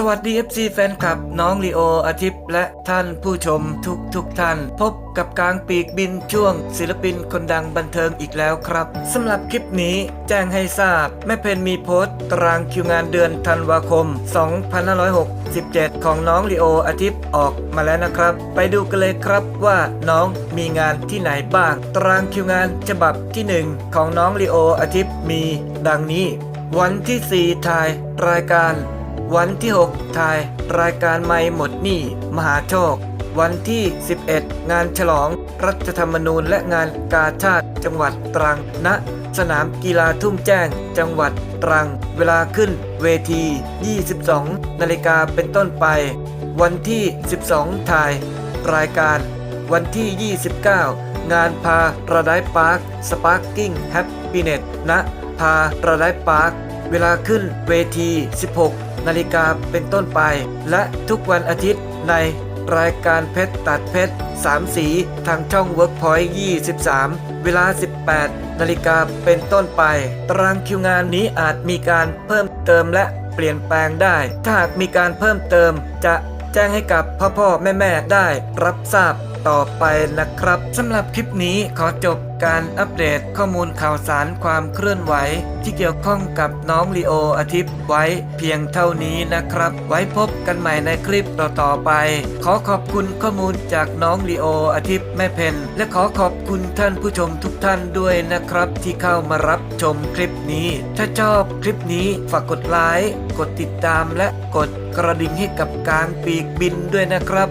สวัสดี FC แฟนคลับ น้องลีโออาทิตย์และท่านผู้ชมทุกทุกท่าน พบกับกลางปีกบินช่วง ศิลปินคนดังบันเทิงอีกแล้วครับสำหรับคลิปนี้แจ้งให้ทราบ แม่เพนมีโพสต์ตารางคิวงานเดือนธันวาคม 2567 ของน้องลีโออาทิตย์ออกมาแล้วนะครับ ไปดูกันเลยครับว่าน้องมีงานที่ไหนบ้าง ตารางคิวงานฉบับที่ 1 ของน้องลีโออาทิตย์มี ดังนี้ วันที่ 4 ถ่ายรายการ วันที่ 6 ถ่ายรายการไม่หมดหนี้มหาโชค วันที่ 11 งานฉลอง รัฐธรรมนูญและงานกาชาติจังหวัดตรังณสนามกีฬาทุ่งแจ้ง จังหวัดตรัง เวลาขึ้นเวที 22 นาฬิกาเป็นต้นไป วันที่ 12 ถ่าย รายการ วันที่ 29 งานพาราไดพาร์คสปาร์กิ้งแฮปปี้เน็ตณพาราไดพาร์ค เวลาขึ้นเวที 16 นาฬิกาเป็นต้นไป และทุกวันอาทิตย์ในรายการเพชรตัดเพชร 3 สีทางช่อง Workpoint 23 เวลา 18 นาฬิกาเป็นต้นไป ตารางคิวงานนี้อาจมีการเพิ่มเติมและเปลี่ยนแปลงได้ ถ้าหากมีการเพิ่มเติมจะแจ้งให้กับพ่อพ่อแม่แม่ได้รับทราบ ต่อไปนะครับสำหรับคลิปนี้ขอจบการอัปเดตข้อมูลข่าวสารความเคลื่อนไหว ที่เกี่ยวข้องกับน้องลีโออาทิตย์ไว้เพียงเท่านี้นะครับ ไว้พบกันใหม่ในคลิปต่อๆไป ขอขอบคุณข้อมูลจากน้องลีโออาทิตย์แม่เพนและขอขอบคุณท่านผู้ชมทุกท่านด้วยนะครับ ที่เข้ามารับชมคลิปนี้ ถ้าชอบคลิปนี้ฝากกดไลค์กดติดตามและกดกระดิ่งให้กับการปีกบินด้วยนะครับ